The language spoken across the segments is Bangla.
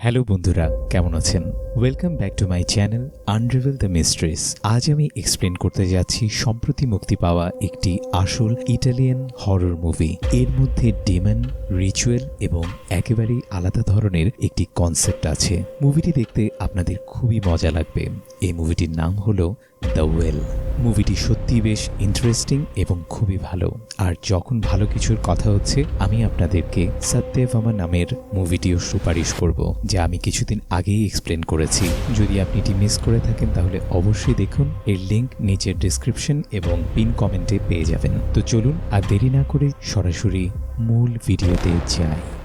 হ্যালো বন্ধুরা, কেমন আছেন? Welcome back to my channel unravel the mysteries আজ আমি এক্সপ্লেন করতে যাচ্ছি সম্প্রতি মুক্তি পাওয়া একটি আসল ইটালিয়ান হরর মুভি এর মধ্যে ডেমন রিচুয়াল এবং একেবারেই আলাদা ধরনের একটি কনসেপ্ট আছে। মুভিটি দেখতে আপনাদের খুবই মজা লাগবে। এই মুভিটির নাম হলো দ্য ওয়েল মুভিটি সত্যি বেশ ইন্টারেস্টিং এবং খুবই ভালো। আর যখন ভালো কিছুর কথা হচ্ছে, আমি আপনাদেরকে সত্যেভামা নামের মুভিটিও সুপারিশ করব, যা আমি কিছুদিন আগেই এক্সপ্লেন করেছি। যদি আপনি এটি মিস করে থাকেন, তাহলে অবশ্যই দেখুন। এর লিঙ্ক নিচের ডিসক্রিপশন এবং পিন কমেন্টে পেয়ে যাবেন। তো চলুন, আর দেরি না করে সরাসরি মূল ভিডিওতে যাই।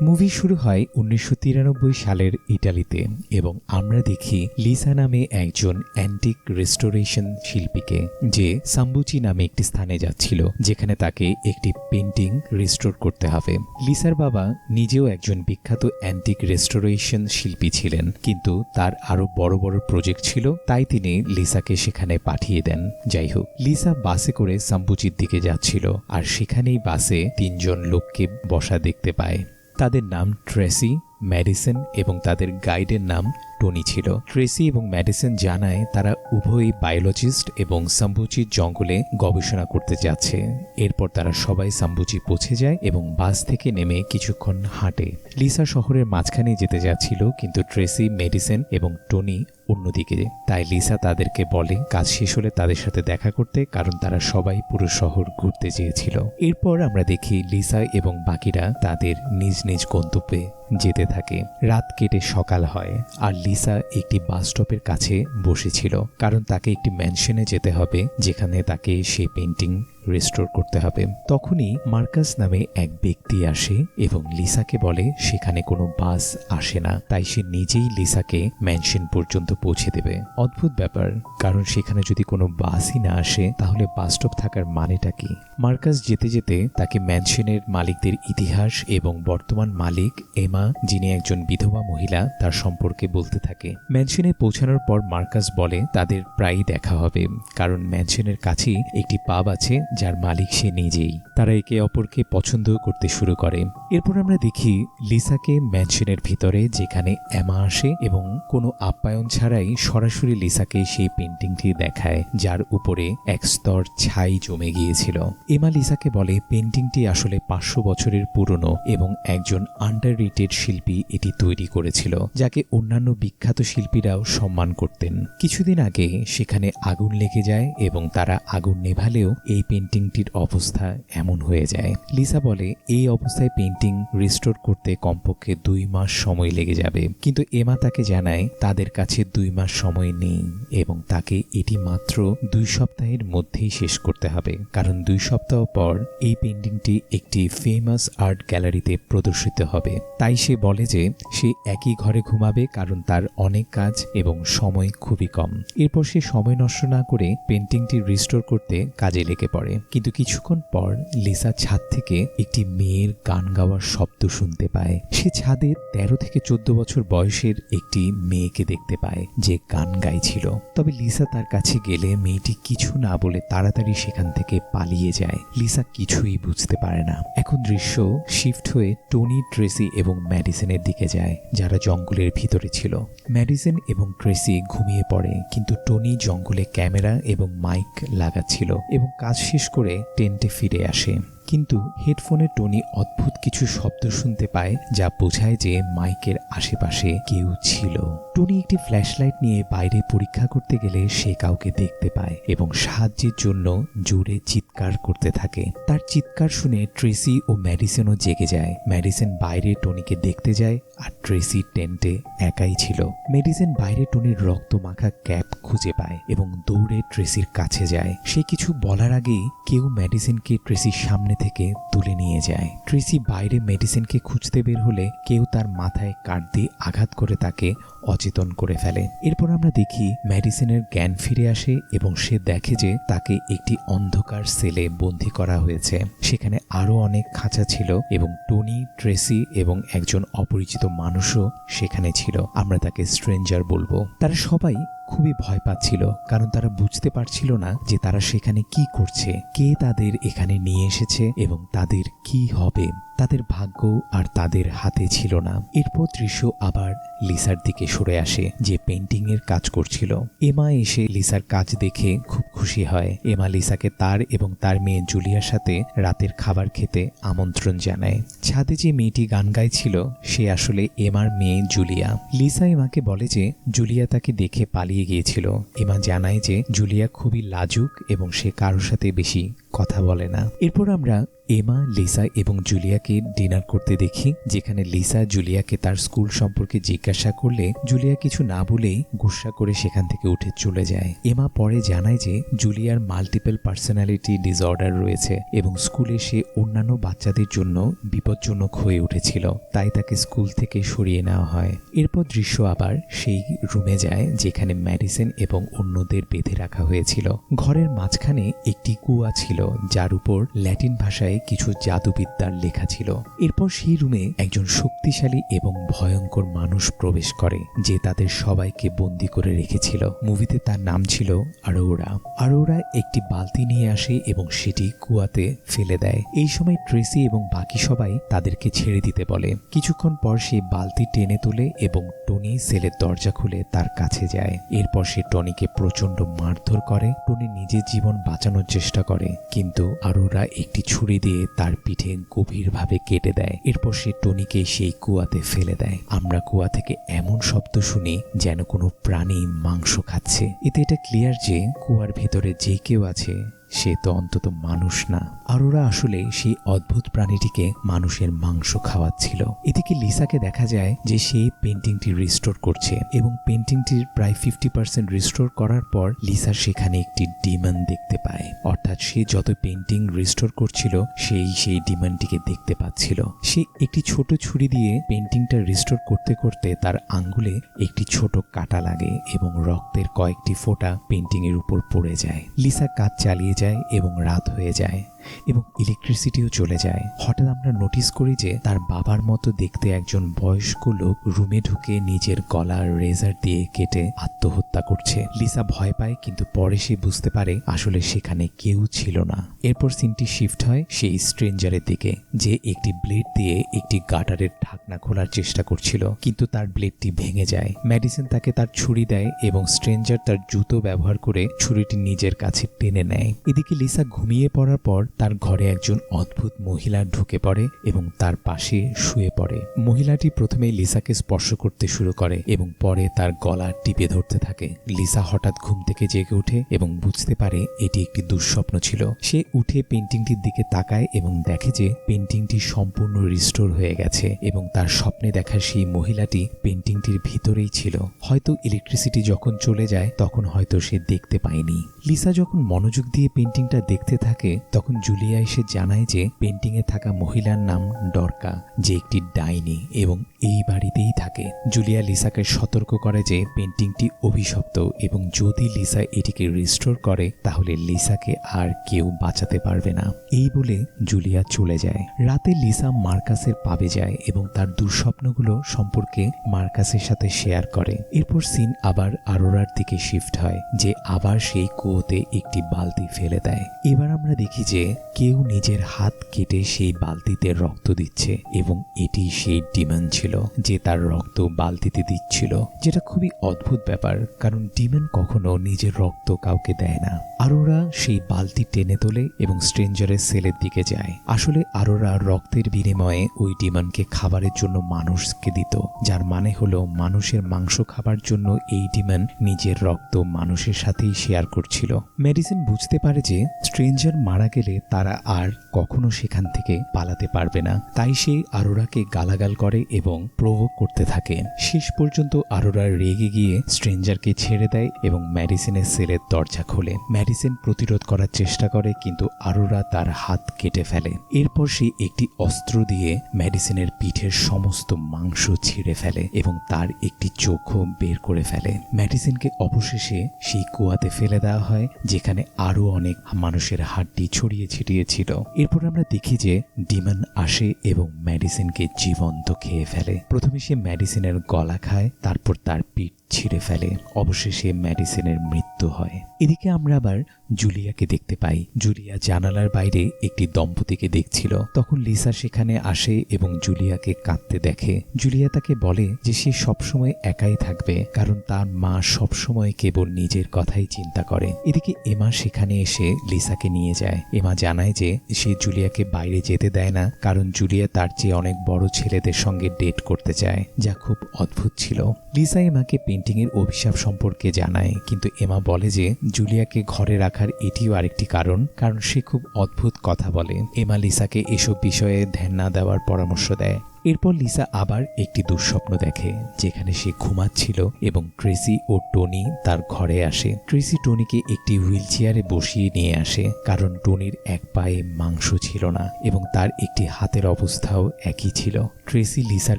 মুভি শুরু হয় উনিশশো তিরানব্বই সালের ইটালিতে এবং আমরা দেখি লিসা নামে একজন অ্যান্টিক রেস্টোরেশন শিল্পীকে, যে সাম্বুচি নামে একটি স্থানে যাচ্ছিল, যেখানে তাকে একটি পেন্টিং রেস্টোর করতে হবে। লিসার বাবা নিজেও একজন বিখ্যাত অ্যান্টিক রেস্টোরেশন শিল্পী ছিলেন, কিন্তু তার আরও বড় বড় প্রজেক্ট ছিল, তাই তিনি লিসাকে সেখানে পাঠিয়ে দেন। যাই হোক, লিসা বাসে করে সাম্বুচির দিকে যাচ্ছিল, আর সেখানেই বাসে তিনজন লোককে বসা দেখতে পায়। তাদের নাম ট্রেসি ম্যাডিসন এবং তাদের গাইডের নাম টনি ছিল। ট্রেসি এবং ম্যাডিসন জানায় তারা উভয়ই বায়োলজিস্ট এবং সাম্বুচির জঙ্গলে গবেষণা করতে যাচ্ছে। এরপর তারা সবাই সাম্বুচি পৌঁছে যায় এবং বাস থেকে নেমে কিছুক্ষণ হাঁটে। লিসা শহরের মাঝখানে যেতে যাচ্ছিল, কিন্তু ট্রেসি মেডিসন এবং টনি অন্যদিকে। তাই লিসা তাদেরকে বলে, কাজ শেষ হলে তাদের সাথে দেখা করতে। কারণ তারা সবাই পুরো শহর ঘুরতে চেয়েছিল। এরপর আমরা দেখি লিসা এবং বাকিরা তাদের নিজ নিজ গন্তব্যে যেতে থাকে। রাত কেটে সকাল হয়, আর লিসা একটি বাস স্টপের কাছে বসেছিল, কারণ তাকে একটি ম্যানশনে যেতে হবে, যেখানে তাকে সে পেন্টিং রেস্টোর করতে হবে। তখনই মার্কাস নামে এক ব্যক্তি আসে এবং লিসাকে বলে, সেখানে কোনো বাস আসে না। তাই সে নিজেই লিসাকে ম্যানশন পর্যন্ত পৌঁছে দেবে। অদ্ভুত ব্যাপার, কারণ সেখানে যদি কোনো বাসই না আসে, তাহলে বাস স্টপ থাকার মানেটা কি? মার্কাস যেতে যেতে তাকে ম্যানশনের মালিকদের ইতিহাস এবং বর্তমান মালিক এমা, যিনি একজন বিধবা মহিলা, তার সম্পর্কে বলতে থাকে। ম্যানশনে পৌঁছানোর পর মার্কাস বলে, তাদের প্রায়ই দেখা হবে। কারণ ম্যানশনের কাছেই একটি পাব আছে যার মালিক সে নিজেই। তারা একে অপরকে পছন্দ করতে শুরু করে। এরপর আমরা দেখি লিসাকে ম্যানশনের ভিতরে, যেখানে এমা আসে এবং কোনো আপ্যায়ন ছাড়াই সরাসরি লিসাকে সেই পেন্টিংটি দেখায়, যার উপরে এক স্তর ছাই জমে গিয়েছিল। এমা লিসাকে বলে পেন্টিংটি আসলে পাঁচশো বছরের পুরনো এবং একজন আন্ডার শিল্পী এটি তৈরি করেছিল, যাকে অন্যান্য বিখ্যাত শিল্পীরাও সম্মান করতেন। কিছুদিন আগে সেখানে আগুন লেগে যায় এবং তারা আগুন নেভালেও এই পেন্টিংটির অবস্থা এমন হয়ে যায়। লিসা বলে, এই অবস্থায় পেন্টিং রিস্টোর করতে কমপক্ষে দুই মাস সময় লেগে যাবে। কিন্তু এমা তাকে জানায়, তাদের কাছে দুই মাস সময় নেই এবং তাকে এটি মাত্র দুই সপ্তাহের মধ্যেই শেষ করতে হবে। কারণ দুই সপ্তাহ পর এই পেন্টিংটি একটি ফেমাস আর্ট গ্যালারিতে প্রদর্শিত হবে। তাই সে বলে যে, সে একই ঘরে ঘুমাবে কারণ তার অনেক কাজ এবং সময় খুবই কম। এরপর সে সময় নষ্ট না করে পেন্টিংটি রিস্টোর করতে কাজে লেগে পড়ে। কিন্তু কিছুক্ষণ পর লিসা ছাদ থেকে একটি মেয়ের গান গাওয়ার শব্দ শুনতে পায়। সে ছাদে তেরো থেকে চোদ্দ বছর বয়সের একটি মেয়েকে দেখতে পায়, যে গান গাইছিল। তবে লিসা তার কাছে গেলে মেয়েটি কিছু না বলে তাড়াতাড়ি সেখান থেকে পালিয়ে যায়। লিসা কিছুই বুঝতে পারে না। এখন দৃশ্য শিফট হয়ে টনি, ট্রেসি এবং ম্যাডিসনের দিকে যায়, যারা জঙ্গলের ভিতরে ছিল। ম্যাডিসন এবং ট্রেসি ঘুমিয়ে পড়ে, কিন্তু টনি জঙ্গলে ক্যামেরা এবং মাইক লাগাচ্ছিল এবং কাজ শেষ করে টেন্টে ফিরে আসে। কিন্তু হেডফোনে টনি অদ্ভুত কিছু শব্দ শুনতে পায় যা বোঝায় যে মাইকের আশেপাশে কেউ ছিল। টনি একটি ফ্ল্যাশলাইট নিয়ে বাইরে পরীক্ষা করতে গেলে সে কাউকে দেখতে পায় এবং সাহায্যের জন্য জোরে চিৎকার করতে থাকে। তার চিৎকার শুনে ট্রেসি ও ম্যাডিসনও জেগে যায়। ম্যাডিসন বাইরে টনিকে দেখতে যায় আর ট্রেসি টেন্টে একাই ছিল। মেডিসিন বাইরে টনির রক্ত মাখা ক্যাপ খুঁজে পায় এবং দৌড়ে ট্রেসির কাছে যায়। সে কিছু বলার আগেই কেউ মেডিসিনকে ট্রেসির সামনে থেকে তুলে নিয়ে যায়। ট্রেসি বাইরে মেডিসিনকে খুঁজতে বের হলে কেউ তার মাথায় কাঠ দিয়ে আঘাত করে তাকে অচেতন করে ফেলে। এরপর আমরা দেখি মেডিসিনের জ্ঞান ফিরে আসে এবং সে দেখে যে তাকে একটি অন্ধকার সেলে বন্দি করা হয়েছে। সেখানে আরও অনেক খাঁচা ছিল এবং টনি, ট্রেসি এবং একজন অপরিচিত মানুষও সেখানে ছিল। আমরা তাকে স্ট্রেঞ্জার বলব। তারা সবাই খুবই ভয় পাচ্ছিল, কারণ তারা বুঝতে পারছিল না যে তারা সেখানে কি করছে, কে তাদের এখানে নিয়ে এসেছে এবং তাদের কি হবে। তাদের ভাগ্য আর তাদের হাতে ছিল না। এরপর দৃশ্য আবার লিসার দিকে সরে আসে, যে পেন্টিং এর কাজ করছিল। এমা এসে লিসার কাজ দেখে খুব খুশি হয়। এমা লিসাকে তার এবং তার মেয়ে জুলিয়ার সাথে রাতের খাবার খেতে আমন্ত্রণ জানায়। ছাদে যে মেয়েটি গান গাইছিল, সে আসলে এমার মেয়ে জুলিয়া। লিসা এমাকে বলে যে, জুলিয়া তাকে দেখে পালিয়ে গিয়েছিল। এমা জানায় যে, জুলিয়া খুবই লাজুক এবং সে কারোর সাথে বেশি কথা বলে না। এরপর আমরা এমা, লিসা এবং জুলিয়াকে ডিনার করতে দেখি, যেখানে লিসা জুলিয়াকে তার স্কুল সম্পর্কে জিজ্ঞাসা করলে জুলিয়া কিছু না বলেই গুসা করে সেখান থেকে উঠে চলে যায়। এমা পরে জানায় যে জুলিয়ার মাল্টিপল পার্সোনালিটি ডিসঅর্ডার রয়েছে এবং স্কুলে সে অন্যান্য বাচ্চাদের জন্য বিপজ্জনক হয়ে উঠেছিল, তাই তাকে স্কুল থেকে সরিয়ে নেওয়া হয়। এরপর দৃশ্য আবার সেই রুমে যায়, যেখানে ম্যাডিসন এবং অন্যদের বেঁধে রাখা হয়েছিল। ঘরের মাঝখানে একটি কুয়া ছিল যার উপর ল্যাটিন ভাষায় কিছু জাদুবিদ্যার লেখা ছিল। এরপর সেই রুমে একজন শক্তিশালী এবং ভয়ঙ্কর মানুষ প্রবেশ করে, যে তাদের সবাইকে বন্দি করে রেখেছিল। মুভিতে তার নাম ছিল আরোরা আরোরা একটি বালতি নিয়ে আসে এবং সেটি কুয়াতে ফেলে দেয়। এই সময় ট্রেসি এবং বাকি সবাই তাদেরকে ছেড়ে দিতে বলে। কিছুক্ষণ পর সে বালতি টেনে তোলে এবং টনি সেলের দরজা খুলে তার কাছে যায়। এরপর সে টনিকে প্রচণ্ড মারধর করে। টনি নিজের জীবন বাঁচানোর চেষ্টা করে। কিন্তু আরোরা একটি ছুরি দিয়ে তার পিঠে গভীরভাবে কেটে দেয়। এরপর সে টনিকে সেই কুয়াতে ফেলে দেয়। আমরা কুয়া থেকে এমন শব্দ শুনি যেন কোনো প্রাণী মাংস খাচ্ছে। এতে এটা ক্লিয়ার যে কুয়ার ভেতরে যে কেউ আছে সে তো অন্তত মানুষ না। আর ওরা আসলে সেই অদ্ভুত প্রাণীটিকে মানুষের মাংস খাওয়াচ্ছিল। এদিকে লিসাকে দেখা যায় যে সে পেন্টিংটি রিস্টোর করছে এবং পেন্টিংটির প্রায় ফিফটি পার্সেন্ট রিস্টোর করার পর লিসা সেখানে একটি ডিমন দেখতে পায়। অর্থাৎ সে যত পেন্টিং রিস্টোর করছিল, সেই সেই ডিমনটিকে দেখতে পাচ্ছিল। সে একটি ছোট ছুরি দিয়ে পেন্টিংটা রিস্টোর করতে করতে তার আঙ্গুলে একটি ছোট কাটা লাগে এবং রক্তের কয়েকটি ফোঁটা পেন্টিং এর উপর পড়ে যায়। লিসা কাজ চালিয়ে যায় এবং রাত হয়ে যায়। এবং ইলেকট্রিসিটিও চলে যায়। হঠাৎ আমরা নোটিস করি যে তার বাবার মতো দেখতে একজন বয়স্ক লোক রুমে ঢুকে নিজের গলার রেজার দিয়ে কেটে আত্মহত্যা করছে। লিসা ভয় পায় কিন্তু পরে সে বুঝতে পারে আসলে সেখানে কেউ ছিল না। এরপর সিনটি শিফট হয় সেই স্ট্রেঞ্জারের দিকে, যে একটি ব্লেড দিয়ে একটি গাটারের ঢাকনা খোলার চেষ্টা করছিল, কিন্তু তার ব্লেডটি ভেঙে যায়। মেডিসিন তাকে তার ছুরি দেয় এবং স্ট্রেঞ্জার তার জুতো ব্যবহার করে ছুরিটি নিজের কাছে টেনে নেয়। এদিকে লিসা ঘুমিয়ে পড়ার পর তার ঘরে একজন অদ্ভুত মহিলা ঢুকে পড়ে এবং তার পাশে শুয়ে পড়ে। মহিলাটি প্রথমে লিসাকে স্পর্শ করতে শুরু করে এবং পরে তার গলা টিপে ধরতে থাকে। লিসা হঠাৎ ঘুম থেকে জেগে ওঠে এবং বুঝতে পারে এটি একটি দুঃস্বপ্ন ছিল। সে উঠে পেন্টিংটির দিকে তাকায় এবং দেখে যে পেন্টিংটি সম্পূর্ণ রিস্টোর হয়ে গেছে এবং তার স্বপ্নে দেখা সেই মহিলাটি পেন্টিংটির ভিতরেই ছিল। হয়তো ইলেকট্রিসিটি যখন চলে যায়, তখন হয়তো সে দেখতে পায়নি। লিসা যখন মনোযোগ দিয়ে পেন্টিংটা দেখতে থাকে, তখন জুলিয়া এসে জানায় যে পেন্টিংয়ে থাকা মহিলার নাম ডরকা, যে একটি ডাইনি এবং এই বাড়িতেই থাকে। জুলিয়া লিসাকে সতর্ক করে যে পেন্টিংটি অভিশপ্ত এবং যদি লিসা এটিকে রিস্টোর করে, তাহলে লিসাকে আর কেউ বাঁচাতে পারবে না। এই বলে জুলিয়া চলে যায়। রাতে লিসা মার্কাসের পাবে যায় এবং তার দুঃস্বপ্নগুলো সম্পর্কে মার্কাসের সাথে শেয়ার করে। এরপর সিন আবার আরোরার দিকে শিফট হয়, যে আবার সেই কুয়োতে একটি বালতি ফেলে দেয়। এবার আমরা দেখি যে কেউ নিজের হাত কেটে সেই বালতিতে রক্ত দিচ্ছে এবং এটি সেই ডিমন ছিল যে তার রক্ত বালতিতে দিচ্ছিল, যেটা খুবই অদ্ভুত ব্যাপার, কারণ ডিমন কখনো নিজের রক্ত কাউকে দেয় না। আরোরা সেই বালতি টেনে তোলে এবং স্ট্রেঞ্জারের সেলের দিকে যায়। আসলে আরোরা রক্তের বিনিময়ে ওই ডিমনকে খাবারের জন্য মানুষকে দিত, যার মানে হলো মানুষের মাংস খাবার জন্য এই ডিমন নিজের রক্ত মানুষের সাথেই শেয়ার করছিল। মেডিসিন বুঝতে পারে যে স্ট্রেঞ্জার মারা গেলে তারা আর কখনো সেখান থেকে পালাতে পারবে না। তাই সে আরোরাকে গালাগাল করে এবং প্রভোগ করতে থাকে। শেষ পর্যন্ত আরোরা রেগে গিয়ে স্ট্রেঞ্জারকে ছেড়ে দেয় এবং মেডিসিনের সেলের দরজা খোলে। মেডিসিন প্রতিরোধ করার চেষ্টা করে, কিন্তু আরোরা তার হাত কেটে ফেলে। এরপর সে একটি অস্ত্র দিয়ে মেডিসিনের পিঠের সমস্ত মাংস ছিঁড়ে ফেলে এবং তার একটি চোখও বের করে ফেলে। মেডিসিনকে অবশেষে সেই কুয়াতে ফেলে দেওয়া হয়, যেখানে আরও অনেক মানুষের হাড্ডি ছড়িয়ে ছিটিয়েছিল। এরপর আমরা দেখি যে ডিমন আসে এবং মেডিসিনকে জীবন্ত খেয়ে ফেলে। প্রথমে সে মেডিসিনের গলা খায়, তারপর তার পিঠ ছিঁড়ে ফেলে। অবশেষে মেডিসিনের মৃত্যু হয়। এদিকে আমরা আবার জুলিয়াকে দেখতে পাই। জুলিয়া জানালার বাইরে একটি দম্পতিকে দেখছিল। তখন লিসা সেখানে আসে এবং জুলিয়াকে কাঁদতে দেখে। জুলিয়া তাকে বলে যে সে সবসময় একাই থাকবে, কারণ তার মা সবসময় কেবল নিজের কথাই চিন্তা করে। এদিকে এমা সেখানে এসে লিসাকে নিয়ে যায়। এমা জানায় যে, সে জুলিয়াকে বাইরে যেতে দেয় না, কারণ জুলিয়া তার চেয়ে অনেক বড় ছেলেদের সঙ্গে ডেট করতে চায়, যা খুব অদ্ভুত ছিল। লিসা এমাকে পেন্টিংয়ের অভিশাপ সম্পর্কে জানায়, কিন্তু এমা বলে যে, জুলিয়াকে ঘরে রাখার এটিও আরেকটি কারণ কারণ সে খুব অদ্ভুত কথা বলে। এমা লিসাকে এসব বিষয়ে ধ্যান না দেওয়ার পরামর্শ দেয়। এরপর লিসা আবার একটি দুঃস্বপ্ন দেখে, যেখানে সে ঘুমাচ্ছিল এবং ট্রেসি ও টনি তার ঘরে আসে। ট্রেসি টনিকে একটি হুইল চেয়ারে বসিয়ে নিয়ে আসে, কারণ টনির এক পায়ে মাংস ছিল না এবং তার একটি হাতের অবস্থাও একই ছিল। ট্রেসি লিসার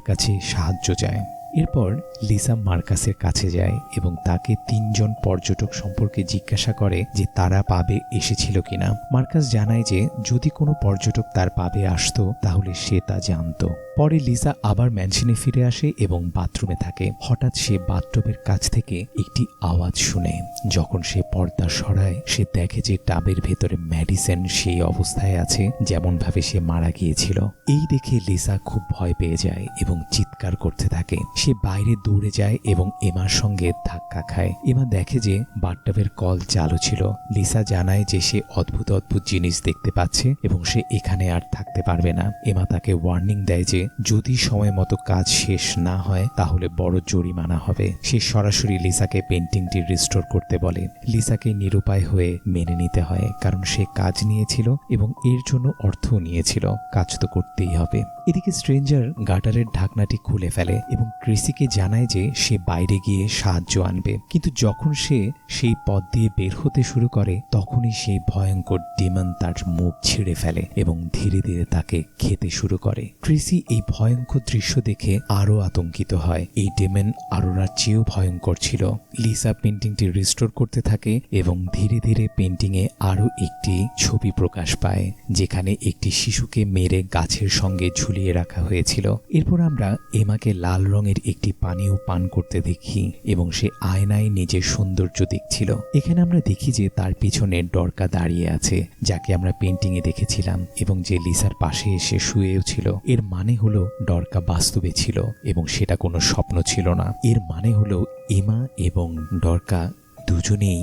কাছে সাহায্য চায়। এরপর লিসা মার্কাসের কাছে যায় এবং তাকে তিনজন পর্যটক সম্পর্কে জিজ্ঞাসা করে যে তারা পাবে এসেছিল কিনা। মার্কাস জানায় যে যদি কোনো পর্যটক তার পাবে আসতো, তাহলে সে তা জানতো। পরে লিসা আবার ম্যানশনে ফিরে আসে এবং বাথরুমে থাকে। হঠাৎ সে বাথটবের কাছ থেকে একটি আওয়াজ শুনে। যখন সে পর্দা সরায়, সে দেখে যে টাবের ভেতরে মেডিসিন সেই অবস্থায় আছে, যেমনভাবে সে মারা গিয়েছিল। এই দেখে লিসা খুব ভয় পেয়ে যায় এবং চিৎকার করতে থাকে। সে বাইরে দৌড়ে যায় এবং এমার সঙ্গে ধাক্কা খায়। এমা দেখে যে বাথটবের কল চালু ছিল। লিসা জানায় যে সে অদ্ভুত অদ্ভুত জিনিস দেখতে পাচ্ছে এবং সে এখানে আর থাকতে পারবে না। এমা তাকে ওয়ার্নিং দেয় যে যদি সময় মতো কাজ শেষ না হয়, তাহলে বড় জরিমানা হবে। সে সরাসরি লিসাকে পেন্টিংটি রিস্টোর করতে বলে। লিসাকে নিরুপায় হয়ে মেনে নিতে হয়, কারণ সে কাজ নিয়েছিল এবং এর জন্য অর্থও নিয়েছিল। কাজ তো করতেই হবে। এদিকে স্ট্রেঞ্জার গাটারের ঢাকনাটি খুলে ফেলে এবং ক্রিসিকে জানায় যে সে বাইরে গিয়ে সাহায্য আনবে। কিন্তু যখন সে সেই পথ দিয়ে বের হতে শুরু করে, তখনই সেই ভয়ঙ্কর ডিমন তার মুখ ছিঁড়ে ফেলে এবং ধীরে ধীরে তাকে খেতে শুরু করে। ক্রিসি এই ভয়ঙ্কর দৃশ্য দেখে আরও আতঙ্কিত হয়। এই ডেমন আরোরার চেয়েও ভয়ঙ্কর ছিল। লিসা পেন্টিংটি রিস্টোর করতে থাকে এবং ধীরে ধীরে পেন্টিংয়ে আরও একটি ছবি প্রকাশ পায়, যেখানে একটি শিশুকে মেরে গাছের সঙ্গে ঝুলিয়ে রাখা হয়েছিল। এরপর আমরা এমাকে লাল রঙের একটি পানীয় পান করতে দেখি এবং সে আয়নায় নিজের সৌন্দর্য দেখছিল। এখানে আমরা দেখি যে তার পিছনে ডরকা দাঁড়িয়ে আছে, যাকে আমরা পেন্টিংয়ে দেখেছিলাম এবং যে লিসার পাশে এসে শুয়েও ছিল। এর মানে হলো ডরকা বাস্তবে ছিল এবং সেটা কোনো স্বপ্ন ছিল না। এর মানে হলো এমা এবং ডরকা দুজনেই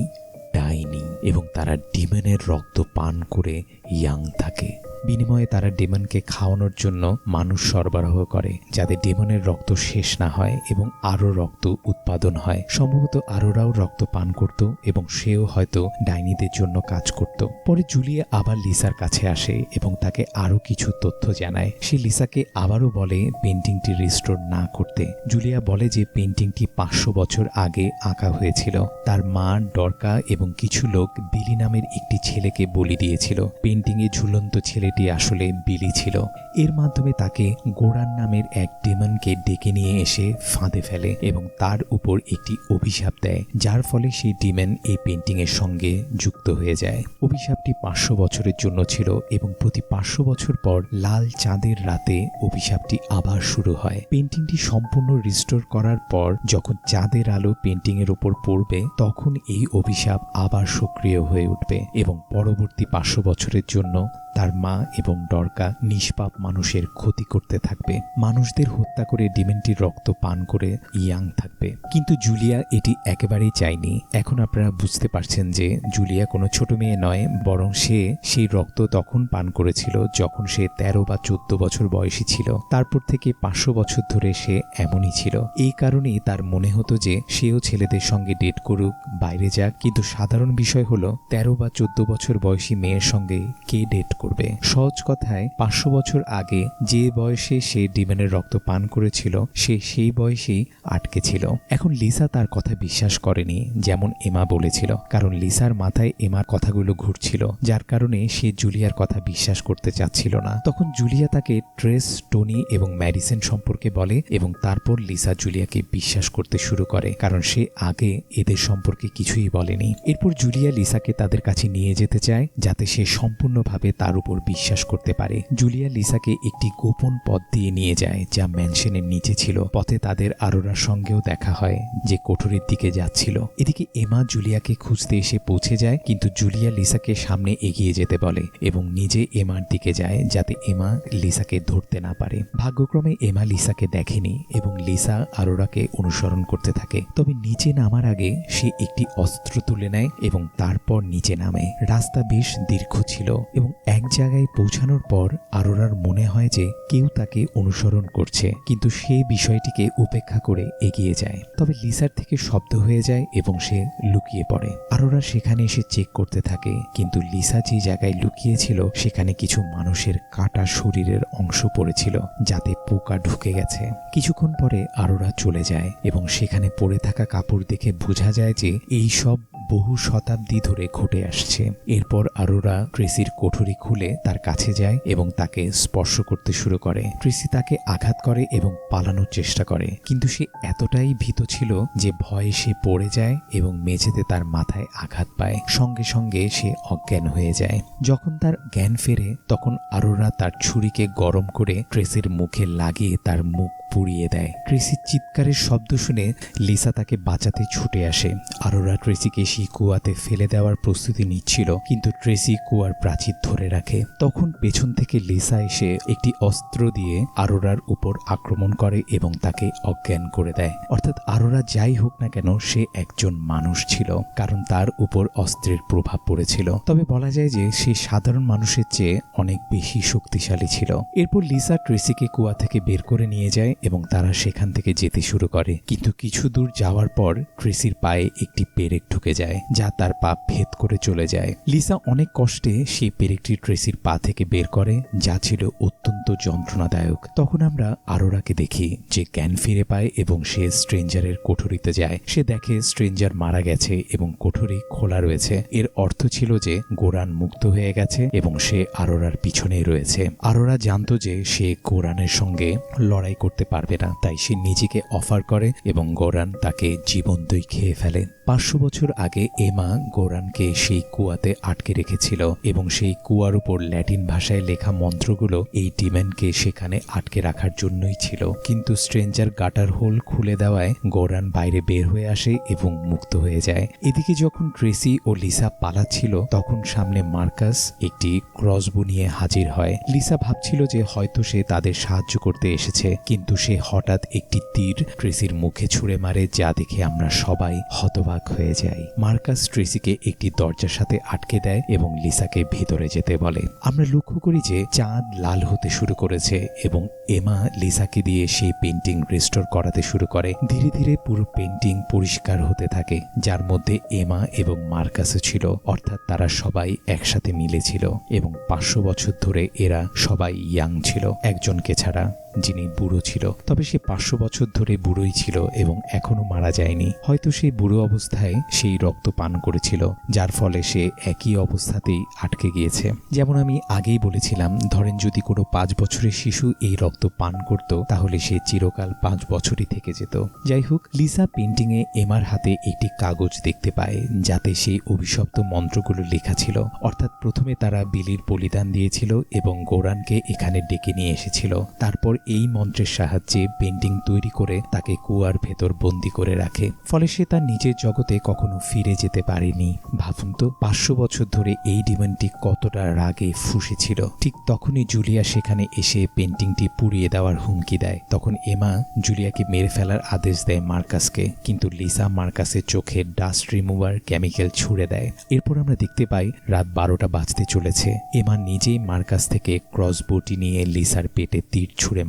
ডাইনি এবং তারা ডিমেনের রক্ত পান করে ইয়াং থাকে। বিনিময়ে তারা ডেমনকে খাওয়ানোর জন্য মানুষ সরবরাহ করে যাতে ডেমনের রক্ত শেষ না হয় এবং আরও রক্ত উৎপাদন হয়। সম্ভবত আরোরাও রক্ত পান করত এবং সেও হয়তো ডাইনিদের জন্য কাজ করত। পরে জুলিয়া আবার লিসার কাছে আসে এবং তাকে আরও কিছু তথ্য জানায়। সে লিসাকে আবারও বলে পেন্টিংটি রিস্টোর না করতে। জুলিয়া বলে যে পেন্টিংটি পাঁচশো বছর আগে আঁকা হয়েছিল। তার মা ডরকা এবং কিছু লোক বিলি নামের একটি ছেলেকে বলি দিয়েছিল। পেন্টিংয়ে ঝুলন্ত ছেলে ছেলেটি আসলে বিলি ছিল। এর মাধ্যমে তাকে গোড়ান নামের এক ডেমনকে ডেকে নিয়ে এসে ফাঁদে ফেলে এবং তার উপর একটি অভিশাপ দেয়, যার ফলে সেই ডিমেন এই পেন্টিং এর সঙ্গে যুক্ত হয়ে যায়। অভিশাপটি পাঁচশো বছরের জন্য ছিল এবং প্রতি পাঁচশো বছর পর লাল চাঁদের রাতে অভিশাপটি আবার শুরু হয়। পেন্টিংটি সম্পূর্ণ রিস্টোর করার পর যখন চাঁদের আলো পেন্টিং এর উপর পড়বে, তখন এই অভিশাপ আবার সক্রিয় হয়ে উঠবে এবং পরবর্তী পাঁচশো বছরের জন্য তার মা এবং ডরকা নিষ্পাপ মানুষের ক্ষতি করতে থাকবে। মানুষদের হত্যা করে ডিমেন্টির রক্ত পান করে ইয়াং থাকবে। কিন্তু জুলিয়া এটি একেবারেই চায়নি। এখন আপনারা বুঝতে পারছেন যে জুলিয়া কোনো ছোট মেয়ে নয়, বরং সে সেই রক্ত তখন পান করেছিল যখন সে তেরো বা চোদ্দ বছর বয়সী ছিল। তারপর থেকে পাঁচশো বছর ধরে সে এমনই ছিল। এই কারণেই তার মনে হতো যে সেও ছেলেদের সঙ্গে ডেট করুক, বাইরে যাক। কিন্তু সাধারণ বিষয় হলো, তেরো বা চোদ্দ বছর বয়সী মেয়ের সঙ্গে কে ডেট করবে? সহজ কথায়, পাঁচশো বছর আগে যে বয়সে সে ডিমেনের রক্ত পান করেছিল, সে সেই বয়সেই আটকে ছিল। এখন লিসা তার কথা বিশ্বাস করেনি, যেমন এমা বলেছিল। কারণ লিসার মাথায় এমার কথাগুলো ঘুরছিল, যার কারণে সে জুলিয়ার কথা বিশ্বাস করতে চাচ্ছিল না। তখন জুলিয়া তাকে ট্রেস, টনি এবং ম্যাডিসন সম্পর্কে বলে এবং তারপর লিসা জুলিয়াকে বিশ্বাস করতে শুরু করে, কারণ সে আগে এদের সম্পর্কে কিছুই বলেনি। এরপর জুলিয়া লিসাকে তাদের কাছে নিয়ে যেতে চায়, যাতে সে সম্পূর্ণভাবে তার উপর বিশ্বাস করতে পারে। জুলিয়া লিসাকে একটি গোপন পথ দিয়ে নিয়ে যায়, যা ম্যানশনের নিচে ছিল। পথে তাদের আরোরার সঙ্গেও দেখা হয়, যে কোঠরির দিকে যাচ্ছিল। এদিকে এমা জুলিয়াকে খুঁজতে এসে পৌঁছে যায়, কিন্তু জুলিয়া লিসাকে সামনে এগিয়ে যেতে বলে এবং নিজে এমার দিকে যায়, যাতে এমা লিসাকে ধরতে না পারে। ভাগ্যক্রমে এমা লিসাকে দেখেনি এবং লিসা আরোরাকে অনুসরণ করতে থাকে। তবে নিচে নামার আগে সে একটি অস্ত্র তুলে নেয় এবং তারপর নিচে নামে। রাস্তা বেশ দীর্ঘ ছিল এবং এক জায়গায় পৌঁছানোর পর আরোরার মনে হয় যে কেউ তাকে অনুসরণ করছে, কিন্তু সে বিষয়টিকে উপেক্ষা করে এগিয়ে যায়। তবে লিসার থেকে শব্দ হয়ে যায় এবং সে লুকিয়ে পড়ে। আরোরা সেখানে এসে চেক করতে থাকে, কিন্তু লিসা যে জায়গায় লুকিয়েছিল, সেখানে কিছু মানুষের কাটা শরীরের অংশ পড়েছিল, যাতে পোকা ঢুকে গেছে। কিছুক্ষণ পরে আরোরা চলে যায় এবং সেখানে পড়ে থাকা কাপড় দেখে বোঝা যায় যে এই সব বহু শতাব্দী ধরে ঘটে আসছে। এরপর আরোরা ট্রেসির কোঠরি খুলে তার কাছে যায় এবং তাকে স্পর্শ করতে শুরু করে। ট্রেসি তাকে আঘাত করে এবং পালানোর চেষ্টা করে। কিন্তু সে এতটাই ভীত ছিল যে ভয়ে সে পড়ে যায় এবং মেঝেতে তার মাথায় আঘাত পায়। সঙ্গে সঙ্গে সে অজ্ঞান হয়ে যায়। যখন তার জ্ঞান ফেরে, তখন আরোরা তার ছুরিকে গরম করে ট্রেসির মুখে লাগিয়ে তার মুখ পুড়িয়ে দেয়। ট্রেসির চিৎকারের শব্দ শুনে লিসা তাকে বাঁচাতে ছুটে আসে। আরোরা ট্রেসিকে সেই কুয়াতে ফেলে দেওয়ার প্রস্তুতি নিচ্ছিল, কিন্তু ট্রেসি কুয়ার প্রাচীর ধরে রাখে। তখন পেছন থেকে লিসা এসে একটি অস্ত্র দিয়ে আরোরার উপর আক্রমণ করে এবং তাকে অজ্ঞান করে দেয়। অর্থাৎ আরোরা যাই হোক না কেন, সে একজন মানুষ ছিল, কারণ তার উপর অস্ত্রের প্রভাব পড়েছিল। তবে বলা যায় যে সে সাধারণ মানুষের চেয়ে অনেক বেশি শক্তিশালী ছিল। এরপর লিসা ট্রেসিকে কুয়া থেকে বের করে নিয়ে যায় এবং তারা সেখান থেকে যেতে শুরু করে। কিন্তু কিছু দূর যাওয়ার পর ট্রেসির পায়ে একটি পেরেক ঢুকে যায়, যা তার পা ভেদ করে চলে যায়। লিসা অনেক কষ্টে সেই পেরেকটি ট্রেসির পা থেকে বের করে, যা ছিল অত্যন্ত যন্ত্রণাদায়ক। তখন আমরা আরোরাকে দেখি, যে জ্ঞান ফিরে পায় এবং সে স্ট্রেঞ্জারের কোঠরিতে যায়। সে দেখে স্ট্রেঞ্জার মারা গেছে এবং কোঠরি খোলা রয়েছে। এর অর্থ ছিল যে গোরান মুক্ত হয়ে গেছে এবং সে আরোরার পিছনেই রয়েছে। আরোরা জানতো যে সে গোরানের সঙ্গে লড়াই করতে পারবে না। তাই সে নিজেকে অফার করে এবং গোরান তাকে জীবন্তই খেয়ে ফেলে। পাঁচশো বছর আগে এমা গোরানকে সেই কুয়াতে আটকে রেখেছিল এবং সেই কুয়ার উপর ল্যাটিন ভাষায় লেখা মন্ত্রগুলো এই ডিম্যানকে সেখানে আটকে রাখার জন্যই ছিল। কিন্তু স্ট্রেঞ্জার গাটার হোল খুলে দেওয়ায় গোরান বাইরে বের হয়ে আসে এবং মুক্ত হয়ে যায়। এদিকে যখন ট্রেসি ও লিসা পালাচ্ছিল, তখন সামনে মার্কাস একটি ক্রসবো নিয়ে হাজির হয়। লিসা ভাবছিল যে হয়তো সে তাদের সাহায্য করতে এসেছে, কিন্তু সে হঠাৎ একটি তীর ট্রেসির মুখে ছুঁড়ে মারে, যা দেখে আমরা সবাই হতবাক হয়ে যাই। মার্কাস ট্রেসিকে একটি দরজার সাথে আটকে দেয় এবং লিসাকে ভেতরে যেতে বলে। আমরা লক্ষ্য করি যে চাঁদ লাল হতে শুরু করেছে এবং এমা লিসাকে দিয়ে সেই পেন্টিং রেস্টোর করাতে শুরু করে। ধীরে ধীরে পুরো পেন্টিং পরিষ্কার হতে থাকে, যার মধ্যে এমা এবং মার্কাসও ছিল, অর্থাৎ তারা সবাই একসাথে মিলেছিল এবং পাঁচশো বছর ধরে এরা সবাই ইয়াং ছিল। একজনকে ছাড়া যিনি বুড়ো ছিল। তবে সে পাঁচশো বছর ধরে বুড়োই ছিল এবং এখনও মারা যায়নি। হয়তো সেই বুড়ো অবস্থায় সেই রক্ত পান করেছিল, যার ফলে সে একই অবস্থাতেই আটকে গিয়েছে। যেমন আমি আগেই বলেছিলাম, ধরেন যদি কোনো পাঁচ বছরের শিশু এই রক্ত পান করত, তাহলে সে চিরকাল পাঁচ বছরই থেকে যেত। যাই হোক, লিসা পেন্টিংয়ে এমার হাতে একটি কাগজ দেখতে পায়, যাতে সেই অভিশপ্ত মন্ত্রগুলো লেখা ছিল। অর্থাৎ প্রথমে তারা বিলির বলিদান দিয়েছিল এবং গোরানকে এখানে ডেকে নিয়ে এসেছিল। তারপর এই মন্ত্রের সাহায্যে পেন্টিং তৈরি করে তাকে কুয়ার ভেতর বন্দি করে রাখে। ফলে সে তার নিজের জগতে কখনো ফিরে যেতে পারেনি। ভাবুন তো, পাঁচশো বছর ধরে এই ডিমান্ডটি কতটা রাগে ফুসেছিল। ঠিক তখনই জুলিয়া সেখানে এসে পেন্টিংটি পুড়িয়ে দেওয়ার হুমকি দেয়। তখন এমা জুলিয়াকে মেরে ফেলার আদেশ দেয় মার্কাসকে। কিন্তু লিসা মার্কাসের চোখে ডাস্ট রিমুভার কেমিক্যাল ছুড়ে দেয়। এরপর আমরা দেখতে পাই রাত বারোটা বাজতে চলেছে। এমা নিজেই মার্কাস থেকে ক্রস ক্রসবোটি নিয়ে লিসার পেটে তীর ছুঁড়ে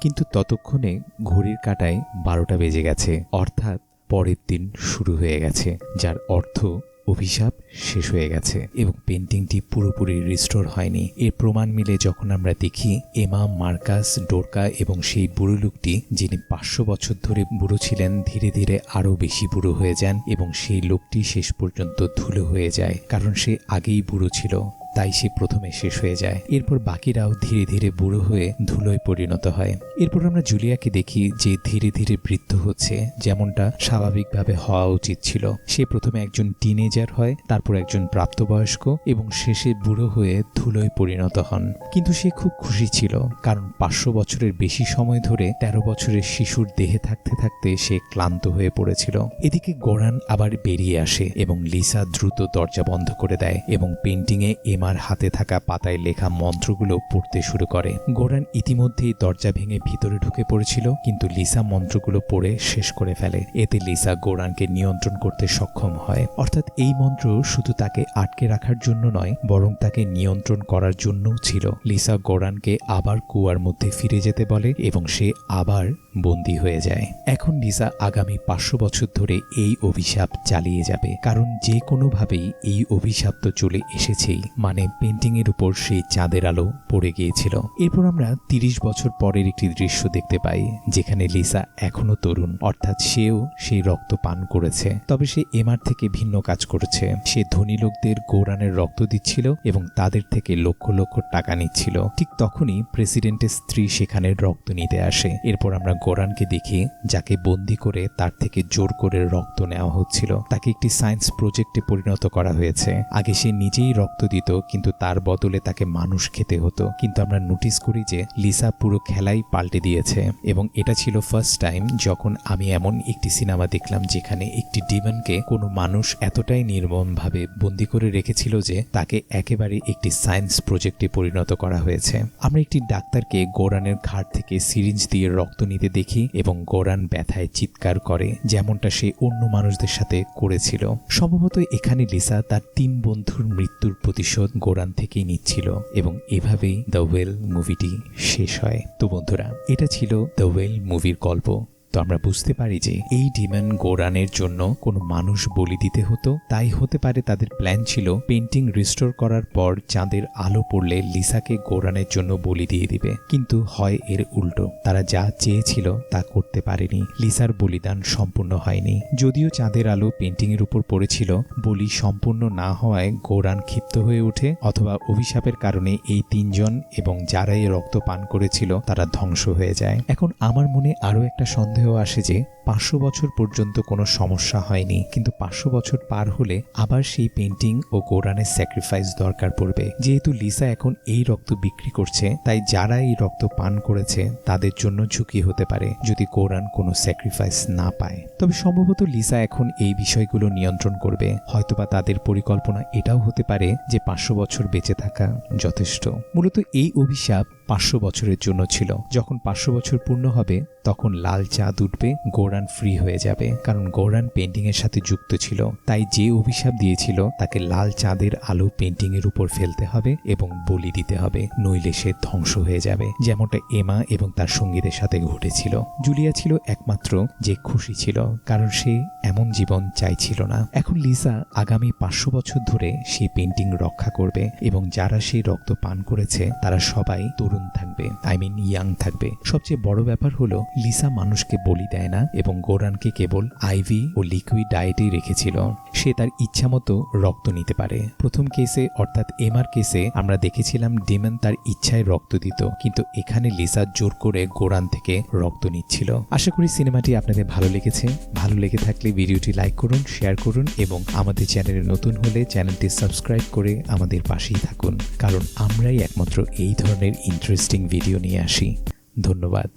কিন্তু ততক্ষণে ঘড়ির কাটায় বারোটা বেজে গেছে। অর্থাৎ পরের দিন শুরু হয়ে গেছে, যার অর্থ অভিশাপ শেষ হয়ে গেছে এবং পেন্টিংটি পুরোপুরি রিস্টোর হয়নি। এর প্রমাণ মিলে যখন আমরা দেখি, এমা, মার্কাস, ডোরকা এবং সেই বুড়ো লোকটি, যিনি পাঁচশো বছর ধরে বুড়ো ছিলেন, ধীরে ধীরে আরও বেশি বুড়ো হয়ে যান এবং সেই লোকটি শেষ পর্যন্ত ধুলো হয়ে যায়, কারণ সে আগেই বুড়ো ছিল, তাই সে প্রথমে শেষ হয়ে যায়। এরপর বাকিরাও ধীরে ধীরে বুড়ো হয়ে ধুলোয় পরিণত হয়। এরপর আমরা জুলিয়াকে দেখি যে ধীরে ধীরে বৃদ্ধ হচ্ছে, যেমনটা স্বাভাবিকভাবে হওয়া উচিত ছিল। সে প্রথমে একজন টিনেজার হয় তারপর একজন প্রাপ্তবয়স্ক এবং শেষে বুড়ো হয়ে ধুলোয় পরিণত হন। কিন্তু সে খুব খুশি ছিল, কারণ পাঁচশো বছরের বেশি সময় ধরে তেরো বছরের শিশুর দেহে থাকতে থাকতে সে ক্লান্ত হয়ে পড়েছিল। এদিকে গোরান আবার বেরিয়ে আসে এবং লিসা দ্রুত দরজা বন্ধ করে দেয় এবং পেন্টিংয়ে এমার হাতে থাকা পাতায় লেখা মন্ত্রগুলো পড়তে শুরু করে। গোরান ইতিমধ্যেই দরজা ভেঙে ভিতরে ঢুকে পড়েছিল, কিন্তু লিসা মন্ত্রগুলো পড়ে শেষ করে ফেলে। এতে লিসা গোরানকে নিয়ন্ত্রণ করতে সক্ষম হয়। অর্থাৎ এই মন্ত্র শুধু তাকে আটকে রাখার জন্য নয়, বরং তাকে নিয়ন্ত্রণ করার জন্যও ছিল। লিসা গোরানকে আবার কুয়ার মধ্যে ফিরে যেতে বলে এবং সে আবার বন্দী হয়ে যায়। এখন লিসা আগামী পাঁচশো বছর ধরে এই অভিশাপ চালিয়ে যাবে, কারণ যে কোনোভাবেই এই অভিশাপ তো চলে এসেছেই। মানে পেন্টিংয়ের উপর সেই চাঁদের আলো পড়ে গিয়েছিল। এরপর আমরা তিরিশ বছর পরের একটি দৃশ্য দেখতে পাই, যেখানে লিসা এখনও তরুণ, অর্থাৎ সেও সেই রক্ত পান করেছে। তবে সে এমআর থেকে ভিন্ন কাজ করেছে। সে ধনী লোকদের গৌরানের রক্ত দিচ্ছিল এবং তাদের থেকে লক্ষ লক্ষ টাকা নিচ্ছিল। ঠিক তখনই প্রেসিডেন্টের স্ত্রী সেখানে রক্ত নিতে আসে। এরপর আমরা গোরানকে দেখি, যাকে বন্দি করে তার থেকে জোর করে রক্ত নেওয়া হচ্ছিল। তাকে একটি সায়েন্স প্রজেক্টে পরিণত করা হয়েছে। আগে সে নিজেই রক্ত দিত, কিন্তু তার বদলে তাকে মানুষ খেতে হতো। কিন্তু আমরা নোটিস করি যে লিসা পুরো খেলাই পাল্টে দিয়েছে। এবং এটা ছিল ফার্স্ট টাইম যখন আমি এমন একটি সিনেমা দেখলাম যেখানে একটি ডিমনকে কোনো মানুষ এতটাই নির্মমভাবে বন্দি করে রেখেছিল যে তাকে একেবারে একটি সায়েন্স প্রজেক্টে পরিণত করা হয়েছে। আমরা একটি ডাক্তারকে গোরানের ঘাট থেকে সিরিঞ্জ দিয়ে রক্ত নিতে দেখি এবং গোরান ব্যথায় চিৎকার করে, যেমনটা সে অন্য মানুষদের সাথে করেছিল। সম্ভবত এখানে লিসা তার তিন বন্ধুর মৃত্যুর প্রতিশোধ গোরান থেকেই নিচ্ছিল এবং এভাবেই দ্য ওয়েল মুভিটি শেষ হয়। তো বন্ধুরা, এটা ছিল দ্য ওয়েল মুভির গল্প। তো আমরা বুঝতে পারি যে এই ডিম্যান গোরানের জন্য কোনো মানুষ বলি দিতে হতো। তাই হতে পারে তাদের প্ল্যান ছিল পেন্টিং রিস্টোর করার পর চাঁদের আলো পড়লে লিসাকে গোরানের জন্য বলি দিয়ে দিবে। কিন্তু হয় এর উল্টো। তারা যা চেয়েছিল তা করতে পারেনি। লিসার বলিদান সম্পূর্ণ হয়নি। যদিও চাঁদের আলো পেন্টিং এর উপর পড়েছিল, বলি সম্পূর্ণ না হওয়ায় গোরান ক্ষিপ্ত হয়ে ওঠে, অথবা অভিশাপের কারণে এই তিনজন এবং যারা এই রক্ত পান করেছিল তারা ধ্বংস হয়ে যায়। এখন আমার মনে আরও একটা সন্দেহ আসে যে পাঁচশো বছর পর্যন্ত কোনো সমস্যা হয়নি। কিন্তু পাঁচশো বছর পার হলে আবার সেই পেন্টিং ও কোরআনের স্যাক্রিফাইস দরকার পড়বে। যেহেতু লিসা এখন এই রক্ত বিক্রি করছে, তাই যারা এই রক্ত পান করেছে, তাদের জন্য ঝুঁকি হতে পারে যদি কোরআন কোনো স্যাক্রিফাইস না পায়। তবে সম্ভবত লিসা এখন এই বিষয়গুলো নিয়ন্ত্রণ করবে। হয়তোবা তাদের পরিকল্পনা এটাও হতে পারে যে পাঁচশো বছর বেঁচে থাকা যথেষ্ট। মূলত এই অভিশাপ পাঁচশো বছরের জন্য ছিল। যখন পাঁচশো বছর পূর্ণ হবে, তখন লাল চাঁদ উঠবে গোরান ফ্রি হয়ে যাবে। কারণ গোরান পেন্টিং এর সাথে যুক্ত ছিল। তাই যে অভিশাপ দিয়েছিল, তাকে লাল চাঁদের আলো পেন্টিং এর উপর ফেলতে হবে এবং বলি দিতে হবে, নইলে সে ধ্বংস হয়ে যাবে। যেমনটা এমা এবং তার সঙ্গীদের সাথে ঘটেছিল। জুলিয়া ছিল একমাত্র যে খুশি ছিল, কারণ সে এমন জীবন চাইছিল না। এখন লিসা আগামী পাঁচশো বছর ধরে সেই পেন্টিং রক্ষা করবে এবং যারা সেই রক্ত পান করেছে, তারা সবাই তরুণ থাকবে। আই মিন ইয়াং থাকবে। সবচেয়ে বড় ব্যাপার হলো, লিসা মানুষকে বলি দেয় না এবং গোরানকে কেবল আইভি ও লিকুইড ডায়েটেই রেখেছিল। সে তার ইচ্ছা মতো রক্ত নিতে পারে। প্রথম কেসে, অর্থাৎ এমআর কেসে, আমরা দেখেছিলাম ডিমন তার ইচ্ছায় রক্ত দিত, কিন্তু এখানে লিসা জোর করে গোরান থেকে রক্ত নিচ্ছিল। আশা করি সিনেমাটি আপনাদের ভালো লেগেছে। ভালো লেগে থাকলে ভিডিওটি লাইক করুন, শেয়ার করুন এবং আমাদের চ্যানেলে নতুন হলে চ্যানেলটি সাবস্ক্রাইব করে আমাদের পাশেই থাকুন। কারণ আমরাই একমাত্র এই ধরনের ইন্টারেস্টিং ভিডিও নিয়ে আসি। ধন্যবাদ।